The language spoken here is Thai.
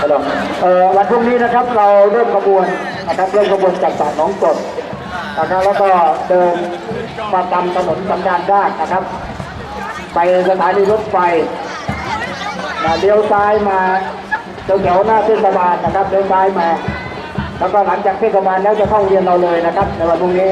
ครับวันพรุ่งนี้นะครับเราเริ่มขบวนนะครับเริ่มขบวนจากสากน้องกดนะครับแล้วก็เดินมาตามถนนสำนานไาชนะครับ ไปสถานีรถไฟนะเลี้ยวซ้ายมาแถวหน้าเทศบาลนะครับเลี้ยวซ้ายมา แล้วก็หลังจากเทศบาลแล้วจะเข้าเรียนเราเลยนะครับในวันพรุ่งนี้